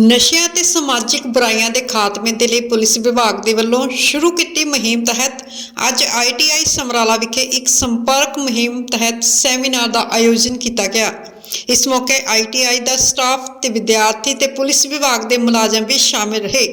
ਨਸ਼ਿਆਂ ਤੇ ਸਮਾਜਿਕ ਬੁਰਾਈਆਂ ਦੇ ਖਾਤਮੇ ਦੇ ਲਈ ਪੁਲਿਸ ਵਿਭਾਗ ਦੇ ਵੱਲੋਂ ਸ਼ੁਰੂ ਕੀਤੀ ਮੁਹਿੰਮ ਤਹਿਤ ਅੱਜ ਆਈਟੀਆਈ ਸਮਰਾਲਾ ਵਿਖੇ ਇੱਕ ਸੰਪਰਕ ਮੁਹਿੰਮ ਤਹਿਤ ਸੈਮੀਨਾਰ ਦਾ ਆਯੋਜਨ ਕੀਤਾ ਗਿਆ। ਇਸ ਮੌਕੇ ਆਈਟੀਆਈ ਦਾ ਸਟਾਫ ਤੇ ਵਿਦਿਆਰਥੀ ਤੇ ਪੁਲਿਸ ਵਿਭਾਗ ਦੇ ਮੁਲਾਜ਼ਮ ਵੀ ਸ਼ਾਮਿਲ ਰਹੇ।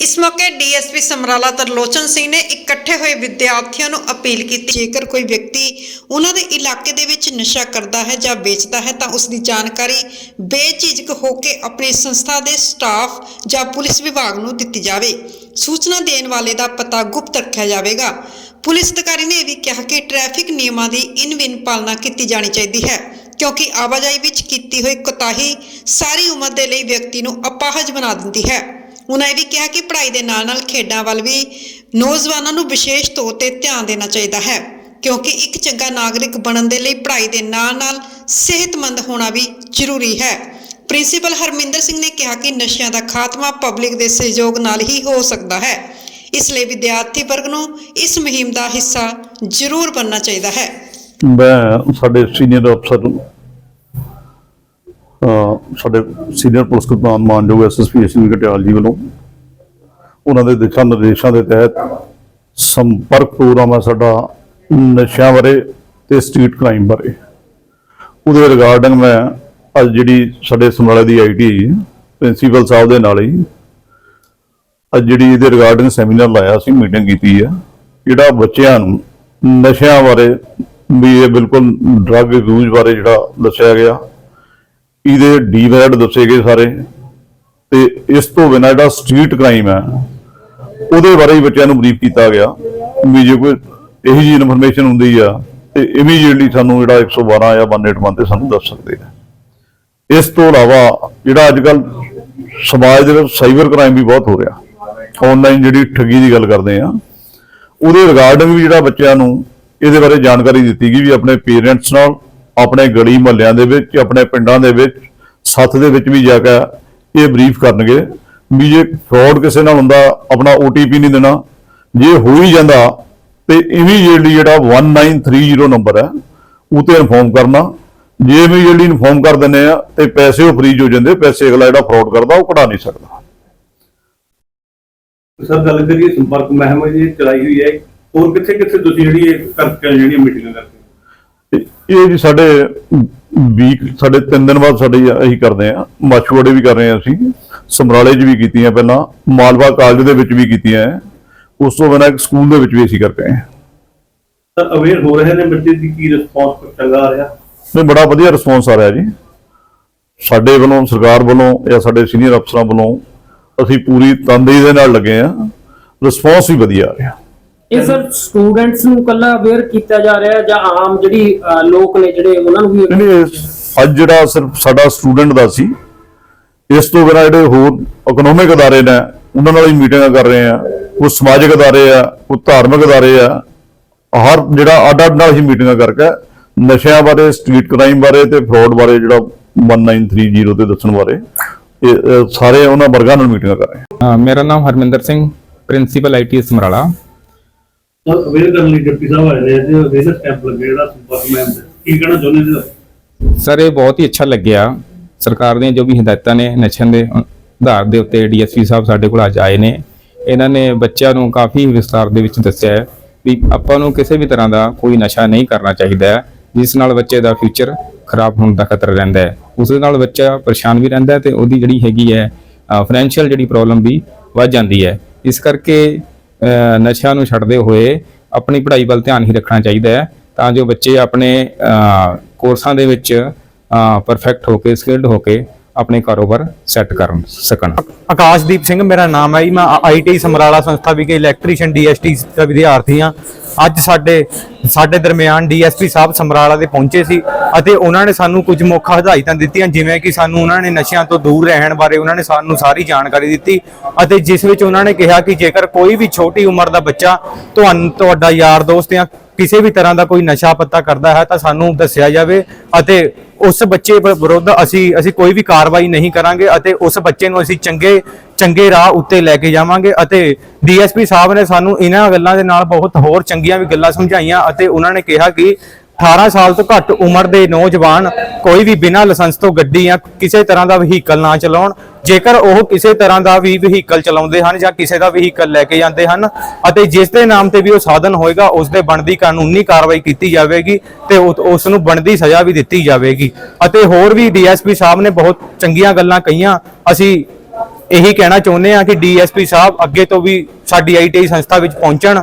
ਇਸ ਮੌਕੇ ਡੀਐਸਪੀ ਸਮਰਾਲਾ ਤਰਲੋਚਨ ਸਿੰਘ ਨੇ ਇਕੱਠੇ ਹੋਏ ਵਿਦਿਆਰਥੀਆਂ ਨੂੰ ਅਪੀਲ ਕੀਤੀ। ਜੇਕਰ ਕੋਈ ਵਿਅਕਤੀ ਉਹਨਾਂ ਦੇ ਇਲਾਕੇ ਦੇ ਵਿੱਚ ਨਸ਼ਾ ਕਰਦਾ ਹੈ ਜਾਂ ਵੇਚਦਾ ਹੈ ਤਾਂ ਉਸ ਦੀ ਜਾਣਕਾਰੀ ਬੇਝਿਜਕ ਹੋ ਕੇ ਆਪਣੀ ਸੰਸਥਾ ਦੇ ਸਟਾਫ ਜਾਂ ਪੁਲਿਸ ਵਿਭਾਗ ਨੂੰ ਦਿੱਤੀ ਜਾਵੇ। ਸੂਚਨਾ ਦੇਣ ਵਾਲੇ ਦਾ ਪਤਾ ਗੁਪਤ ਰੱਖਿਆ ਜਾਵੇਗਾ। ਪੁਲਿਸ ਅਧਿਕਾਰੀ ਨੇ ਇਹ ਵੀ ਕਿਹਾ ਕਿ ਟ੍ਰੈਫਿਕ ਨਿਯਮਾਂ ਦੀ ਇਨ-ਵਿਨ ਪਾਲਣਾ ਕੀਤੀ ਜਾਣੀ ਚਾਹੀਦੀ ਹੈ, ਕਿਉਂਕਿ ਆਵਾਜਾਈ ਵਿੱਚ ਕੀਤੀ ਹੋਈ ਕੋਤਾਹੀ ਸਾਰੀ ਉਮਰ ਦੇ ਲਈ ਵਿਅਕਤੀ ਨੂੰ ਅਪਾਹਜ ਬਣਾ ਦਿੰਦੀ ਹੈ। ਉਹਨਾਂ ਇਹ ਵੀ ਕਿਹਾ ਕਿ ਪੜ੍ਹਾਈ ਦੇ ਨਾਲ-ਨਾਲ ਖੇਡਾਂ ਵੱਲ ਵੀ ਨੌਜਵਾਨਾਂ ਨੂੰ ਵਿਸ਼ੇਸ਼ ਤੌਰ ਤੇ ਧਿਆਨ ਦੇਣਾ ਚਾਹੀਦਾ ਹੈ, ਕਿਉਂਕਿ ਇੱਕ ਚੰਗਾ ਨਾਗਰਿਕ ਬਣਨ ਦੇ ਲਈ ਪੜ੍ਹਾਈ ਦੇ ਨਾਲ-ਨਾਲ ਸਿਹਤਮੰਦ ਹੋਣਾ ਵੀ ਜ਼ਰੂਰੀ ਹੈ। ਪ੍ਰਿੰਸੀਪਲ ਹਰਮਿੰਦਰ ਸਿੰਘ ਨੇ ਕਿਹਾ ਕਿ ਨਸ਼ਿਆਂ ਦਾ ਖਾਤਮਾ ਪਬਲਿਕ ਦੇ ਸਹਿਯੋਗ ਨਾਲ ਹੀ ਹੋ ਸਕਦਾ ਹੈ। ਇਸ ਲਈ ਵਿਦਿਆਰਥੀ ਵਰਗ ਨੂੰ ਇਸ ਮੁਹਿੰਮ ਦਾ ਹਿੱਸਾ ਜ਼ਰੂਰ ਬਣਨਾ ਚਾਹੀਦਾ ਹੈ। ਮੈਂ ਸਾਡੇ ਸੀਨੀਅਰ ਅਫਸਰ ਅਹ ਸਾਡੇ ਸੀਨੀਅਰ ਪੁਲਿਸ ਕਪਤਾਨ ਮਾਨਯੋਗ ਐਸਐਸਪੀ ਐਸਪੀ ਕਟਿਆਲ ਜੀ ਵੱਲੋਂ ਉਹਨਾਂ ਦੇ ਦਿਸ਼ਾ ਨਿਰਦੇਸ਼ਾਂ ਦੇ ਤਹਿਤ ਸੰਪਰਕ ਪ੍ਰੋਗਰਾਮ ਹੈ ਸਾਡਾ ਨਸ਼ਿਆਂ ਬਾਰੇ ਤੇ ਸਟਰੀਟ ਕ੍ਰਾਈਮ ਬਾਰੇ। ਉਹਦੇ ਰਿਗਾਰਡਿੰਗ ਮੈਂ ਅੱਜ ਜਿਹੜੀ ਸਾਡੇ ਸਮਰਾਲੇ ਦੀ ਆਈਟੀ ਪ੍ਰਿੰਸੀਪਲ ਸਾਹਿਬ ਦੇ ਨਾਲ ਹੀ ਅੱਜ ਜਿਹੜੀ ਇਹਦੇ ਰਿਗਾਰਡਿੰਗ ਸੈਮੀਨਾਰ ਲਾਇਆ ਸੀ ਮੀਟਿੰਗ ਕੀਤੀ ਹੈ, ਜਿਹੜਾ ਬੱਚਿਆਂ ਨੂੰ ਨਸ਼ਿਆਂ ਬਾਰੇ ਵੀ ਇਹ ਬਿਲਕੁਲ ਡਰੱਗ ਯੂਜ਼ ਬਾਰੇ ਜਿਹੜਾ ਦੱਸਿਆ ਗਿਆ। ਇਹਦੇ ਡੀ ਡੀਵੈਡ ਦੱਸੇ ਗਏ ਸਾਰੇ। ਤੇ ਇਸ ਤੋਂ ਬਿਨਾਂ ਜਿਹੜਾ ਸਟਰੀਟ ਕ੍ਰਾਈਮ ਹੈ, ਉਹਦੇ ਬਾਰੇ ਹੀ ਬੱਚਿਆਂ ਨੂੰ ਬਰੀਫ ਕੀਤਾ ਗਿਆ। ਵੀ ਜੇ ਕੋਈ ਇਹੋ ਜਿਹੀ ਇਨਫੋਰਮੇਸ਼ਨ ਹੁੰਦੀ ਆ, ਤੇ ਇਮੀਡੀਏਟਲੀ ਸਾਨੂੰ ਜਿਹੜਾ 112 ਜਾਂ 181 ਤੇ ਸਾਨੂੰ ਦੱਸ ਸਕਦੇ ਆ। ਇਸ ਤੋਂ ਇਲਾਵਾ ਜਿਹੜਾ ਅੱਜ ਕੱਲ ਸਮਾਜ ਦੇ ਵਿੱਚ ਸਾਈਬਰ ਕ੍ਰਾਈਮ ਵੀ ਬਹੁਤ ਹੋ ਰਿਹਾ। ਆਨਲਾਈਨ ਜਿਹੜੀ ਠੱਗੀ ਦੀ ਗੱਲ ਕਰਦੇ ਆ, ਉਹਦੇ ਰਿਗਾਰਡਿੰਗ ਵੀ ਜਿਹੜਾ ਬੱਚਿਆਂ ਨੂੰ ਇਹਦੇ ਬਾਰੇ ਜਾਣਕਾਰੀ ਦਿੱਤੀ ਗਈ ਵੀ ਆਪਣੇ ਪੇਰੈਂਟਸ ਨਾਲ ਆਪਣੇ ਗਲੀ ਮਹੱਲਿਆਂ ਦੇ ਵਿੱਚ, ਆਪਣੇ ਪਿੰਡਾਂ ਦੇ ਵਿੱਚ, ਸੱਥ ਦੇ ਵਿੱਚ ਵੀ ਜਾ ਕੇ ਇਹ ਬਰੀਫ ਕਰਨਗੇ ਵੀ ਜੇ ਫਰਾਡ ਕਿਸੇ ਨਾਲ ਹੁੰਦਾ, ਆਪਣਾ OTP ਨਹੀਂ ਦੇਣਾ। ਜੇ ਹੋ ਹੀ ਜਾਂਦਾ ਤੇ ਇਮੀਡੀਏਟਲੀ ਜਿਹੜਾ 1930 ਨੰਬਰ ਹੈ ਉਹ ਤੇ ਇਨਫੋਰਮ ਕਰਨਾ। ਜੇ ਇਮੀਡੀਏਟਲੀ ਇਨਫੋਰਮ ਕਰ ਦਿੰਦੇ ਆ ਤੇ ਪੈਸੇ ਉਹ ਫ੍ਰੀਜ ਹੋ ਜਾਂਦੇ, ਪੈਸੇ ਅਗਲਾ ਜਿਹੜਾ ਫਰਾਡ ਕਰਦਾ, ਉਹ ਕਢਾ ਨਹੀਂ ਸਕਦਾ। ਸਰ, ਗੱਲ ਕਰੀਏ ਸੰਪਰਕ ਮਹਿਮ ਜੀ, ਚਲਾਈ ਹੋਈ ਹੈ। ਹੋਰ ਕਿੱਥੇ ਕਿੱਥੇ ਤੁਸੀਂ ਜਿਹੜੀ ਇਹ ਕਰਕੇ ਜਿਹੜੀਆਂ ਮੀਟਿੰਗਾਂ ਕਰਦੇ ਇਹ ਜੀ ਸਾਡੇ ਵੀਕ ਸਾਡੇ ਤਿੰਨ ਦਿਨ ਬਾਅਦ ਸਾਡੇ ਅਸੀਂ ਕਰਦੇ ਆ ਮਾਛੂਵਾੜੇ ਵੀ ਕਰ ਰਹੇ ਆ ਅਸੀਂ ਸਮਰਾਲੇ 'ਚ ਵੀ ਕੀਤੀਆਂ ਪਹਿਲਾਂ ਮਾਲਵਾ ਕਾਲਜ ਦੇ ਵਿੱਚ ਵੀ ਕੀਤੀਆਂ। ਉਸ ਤੋਂ ਬਿਨਾਂ ਇੱਕ ਸਕੂਲ ਦੇ ਵਿੱਚ ਵੀ ਅਸੀਂ ਕਰਕੇ ਆਏ ਹਾਂ। ਸਰ ਅਵੇਅਰ ਹੋ ਰਹੇ ਨੇ ਬੱਚੇ ਦੀ ਕੀ ਰਿਸਪੌਂਸ ਚੰਗਾ ਆ ਰਿਹਾ ਨਹੀਂ ਬੜਾ ਵਧੀਆ ਰਿਸਪੌਂਸ ਆ ਰਿਹਾ ਜੀ ਸਾਡੇ ਵੱਲੋਂ ਸਰਕਾਰ ਵੱਲੋਂ ਜਾਂ ਸਾਡੇ ਸੀਨੀਅਰ ਅਫਸਰਾਂ ਵੱਲੋਂ ਅਸੀਂ ਪੂਰੀ ਤਨਦੇਹੀ ਦੇ ਨਾਲ ਲੱਗੇ ਆ ਰਿਸਪੌਂਸ ਵੀ ਵਧੀਆ ਆ ਰਿਹਾ ਇਹ ਸਰ ਸਟੂਡੈਂਟਸ ਨੂੰ ਕੱਲਾ ਅਵੇਅਰ ਕੀਤਾ ਜਾ ਰਿਹਾ ਹੈ ਜਾਂ ਆਮ ਜਿਹੜੀ ਲੋਕ ਨੇ ਜਿਹੜੇ ਉਹਨਾਂ ਨੂੰ ਵੀ ਨਹੀਂ ਨਹੀਂ, ਅੱਜ ਜਿਹੜਾ ਸਿਰਫ ਸਾਡਾ ਸਟੂਡੈਂਟ ਦਾ ਸੀ ਇਸ ਤੋਂ ਬਿਨਾਂ ਜਿਹੜੇ ਹੋਰ ਇਕਨੋਮਿਕ ਅਦਾਰੇ ਨੇ ਉਹਨਾਂ ਨਾਲ ਹੀ ਮੀਟਿੰਗਾਂ ਕਰ ਰਹੇ ਆ ਕੋਈ ਸਮਾਜਿਕ ਅਦਾਰੇ ਆ ਕੋਈ ਧਾਰਮਿਕ ਅਦਾਰੇ ਆ ਹਰ ਜਿਹੜਾ ਅੱਡ ਅੱਡ ਨਾਲ ਹੀ ਮੀਟਿੰਗਾਂ ਕਰਕੇ ਨਸ਼ਿਆਂ ਬਾਰੇ ਸਟਰੀਟ ਕ੍ਰਾਈਮ ਬਾਰੇ ਤੇ ਫਰਾਡ ਬਾਰੇ ਜਿਹੜਾ 1930 ਤੇ ਦੱਸਣ ਬਾਰੇ ਇਹ ਅਹ, ਸਾਰੇ ਉਹਨਾਂ ਵਰਗਾਂ ਨਾਲ ਮੀਟਿੰਗਾਂ ਕਰ ਰਹੇ ਆ। ਅ, ਮੇਰਾ ਨਾਮ Harminder Singh principal I T Samrala. Aware ਕਰਨ ਲਈ ਡਿਪਟੀ ਸਾਹਿਬ ਆਏ ਨੇ ਤੇ ਅਵੇਅਰਨੈਸ ਕੈਂਪ ਲੱਗੇ ਜਿਹੜਾ ਸੰਪਰਕ ਮਹਿਮ ਕੀ ਕਹਿਣਾ ਚਾਹੁੰਦੇ ਜੀ ਸਰ ਇਹ ਬਹੁਤ ਹੀ ਅੱਛਾ ਲੱਗਿਆ। ਸਰਕਾਰ ਦੀਆਂ ਜੋ ਵੀ ਹਦਾਇਤਾਂ ਨੇ ਨਸ਼ਿਆਂ ਦੇ ਆਧਾਰ ਦੇ ਉੱਤੇ ਡੀਐਸਪੀ ਸਾਹਿਬ ਸਾਡੇ ਕੋਲ ਅੱਜ ਆਏ ਨੇ। ਇਹਨਾਂ ਨੇ ਬੱਚਿਆਂ ਨੂੰ ਕਾਫੀ ਵਿਸਤਾਰ ਦੇ ਵਿੱਚ ਦੱਸਿਆ ਹੈ ਵੀ ਆਪਾਂ ਨੂੰ ਕਿਸੇ ਵੀ ਤਰ੍ਹਾਂ ਦਾ ਕੋਈ ਨਸ਼ਾ ਨਹੀਂ ਕਰਨਾ ਚਾਹੀਦਾ ਹੈ, ਜਿਸ ਨਾਲ ਬੱਚੇ ਦਾ ਫਿਊਚਰ ਖਰਾਬ ਹੋਣ ਦਾ ਖਤਰਾ ਰਹਿੰਦਾ ਹੈ। ਉਸ ਦੇ ਨਾਲ ਬੱਚਾ ਪਰੇਸ਼ਾਨ ਵੀ ਰਹਿੰਦਾ ਹੈ ਤੇ ਉਹਦੀ ਜਿਹੜੀ ਹੈਗੀ ਹੈ ਫਾਈਨੈਂਸ਼ੀਅਲ ਜਿਹੜੀ ਪ੍ਰੋਬਲਮ ਵੀ ਵੱਧ ਜਾਂਦੀ ਹੈ। ਇਸ ਕਰਕੇ ਨਸ਼ਿਆਂ ਨੂੰ ਛੱਡਦੇ ਹੋਏ ਆਪਣੀ ਪੜ੍ਹਾਈ ਵੱਲ ਧਿਆਨ ਹੀ ਰੱਖਣਾ ਚਾਹੀਦਾ ਹੈ ਤਾਂ ਜੋ ਬੱਚੇ ਆਪਣੇ ਕੋਰਸਾਂ ਦੇ ਵਿੱਚ ਪਰਫੈਕਟ ਹੋ ਕੇ ਸਕਿਲਡ ਹੋ ਕੇ ਆਪਣੇ ਕਾਰੋਬਾਰ ਸੈੱਟ ਕਰਨ ਸਕਣ। ਆਕਾਸ਼ਦੀਪ ਸਿੰਘ, ਮੇਰਾ ਨਾਮ ਹੈ ਜੀ। ਮੈਂ ਆਈਟੀ ਸਮਰਾਲਾ ਸੰਸਥਾ ਵਿਖੇ ਇਲੈਕਟ੍ਰੀਸ਼ੀਅਨ ਡੀਐਸਟੀ ਦਾ ਵਿਦਿਆਰਥੀ ਹਾਂ। ਅੱਜ ਸਾਡੇ ਸਾਡੇ ਦਰਮਿਆਨ ਡੀਐਸਪੀ ਸਾਹਿਬ ਸਮਰਾਲਾ ਦੇ ਪਹੁੰਚੇ ਸੀ ਅਤੇ ਉਹਨਾਂ ਨੇ ਸਾਨੂੰ ਕੁਝ ਮੁੱਖ ਹਦਾਇਤਾਂ ਦਿੱਤੀਆਂ, ਜਿਵੇਂ ਕਿ ਸਾਨੂੰ ਉਹਨਾਂ ਨੇ ਨਸ਼ਿਆਂ ਤੋਂ ਦੂਰ ਰਹਿਣ ਬਾਰੇ ਉਹਨਾਂ ਨੇ ਸਾਨੂੰ ਸਾਰੀ ਜਾਣਕਾਰੀ ਦਿੱਤੀ ਅਤੇ ਜਿਸ ਵਿੱਚ ਉਹਨਾਂ ਨੇ ਕਿਹਾ ਕਿ ਜੇਕਰ ਕੋਈ ਵੀ ਛੋਟੀ ਉਮਰ ਦਾ ਬੱਚਾ ਤੁਹਾਨੂੰ ਤੁਹਾਡਾ ਯਾਰ ਦੋਸਤ ਜਾਂ ਕਿਸੇ ਵੀ ਤਰ੍ਹਾਂ ਦਾ ਕੋਈ ਨਸ਼ਾ ਪੱਤਾ ਕਰਦਾ ਹੈ ਤਾਂ ਸਾਨੂੰ ਦੱਸਿਆ ਜਾਵੇ ਅਤੇ ਉਸ ਬੱਚੇ ਵਿਰੁੱਧ ਅਸੀਂ ਅਸੀਂ ਕੋਈ ਵੀ ਕਾਰਵਾਈ ਨਹੀਂ ਕਰਾਂਗੇ ਅਤੇ ਉਸ ਬੱਚੇ ਨੂੰ ਅਸੀਂ ਚੰਗੇ ਚੰਗੇ ਰਾਹ ਉੱਤੇ ਲੈ ਕੇ ਜਾਵਾਂਗੇ ਅਤੇ ਡੀਐਸਪੀ ਸਾਹਿਬ ਨੇ ਸਾਨੂੰ ਇਹਨਾਂ ਗੱਲਾਂ ਦੇ ਨਾਲ ਬਹੁਤ ਹੋਰ ਚੰਗੀਆਂ ਵੀ ਗੱਲਾਂ ਸਮਝਾਈਆਂ ਅਤੇ ਉਹਨਾਂ ਨੇ ਕਿਹਾ ਕਿ 18 ਸਾਲ ਤੋਂ ਘੱਟ ਉਮਰ ਦੇ ਨੌਜਵਾਨ ਕੋਈ ਵੀ ਬਿਨਾਂ ਲਾਇਸੈਂਸ ਤੋਂ ਗੱਡੀ ਜਾਂ ਕਿਸੇ ਤਰ੍ਹਾਂ ਦਾ ਵਹੀਕਲ ਨਾ ਚਲਾਉਣ, ਜੇਕਰ ਉਹ ਕਿਸੇ ਤਰ੍ਹਾਂ ਦਾ ਵੀ ਵਹੀਕਲ ਚਲਾਉਂਦੇ ਹਨ ਜਾਂ ਕਿਸੇ ਦਾ ਵਹੀਕਲ ਲੈ ਕੇ ਜਾਂਦੇ ਹਨ ਅਤੇ ਜਿਸ ਦੇ ਨਾਮ ਤੇ ਵੀ ਉਹ ਸਾਧਨ ਹੋਏਗਾ, ਉਸ ਦੇ ਬਣਦੀ ਕਾਨੂੰਨੀ ਕਾਰਵਾਈ ਕੀਤੀ ਜਾਵੇਗੀ ਤੇ ਉਸ ਨੂੰ ਬਣਦੀ ਸਜ਼ਾ ਵੀ ਦਿੱਤੀ ਜਾਵੇਗੀ। ਅਤੇ ਹੋਰ ਵੀ ਡੀਐਸਪੀ ਸਾਹਿਬ ਨੇ ਬਹੁਤ ਚੰਗੀਆਂ ਗੱਲਾਂ ਕਹੀਆਂ, ਅਸੀਂ ਇਹੀ ਕਹਿਣਾ ਚਾਹੁੰਦੇ ਹਾਂ ਕਿ ਡੀਐਸਪੀ ਸਾਹਿਬ ਅੱਗੇ ਤੋਂ ਵੀ ਸਾਡੀ ਆਈਟੀਆਈ ਸੰਸਥਾ ਵਿੱਚ ਪਹੁੰਚਣ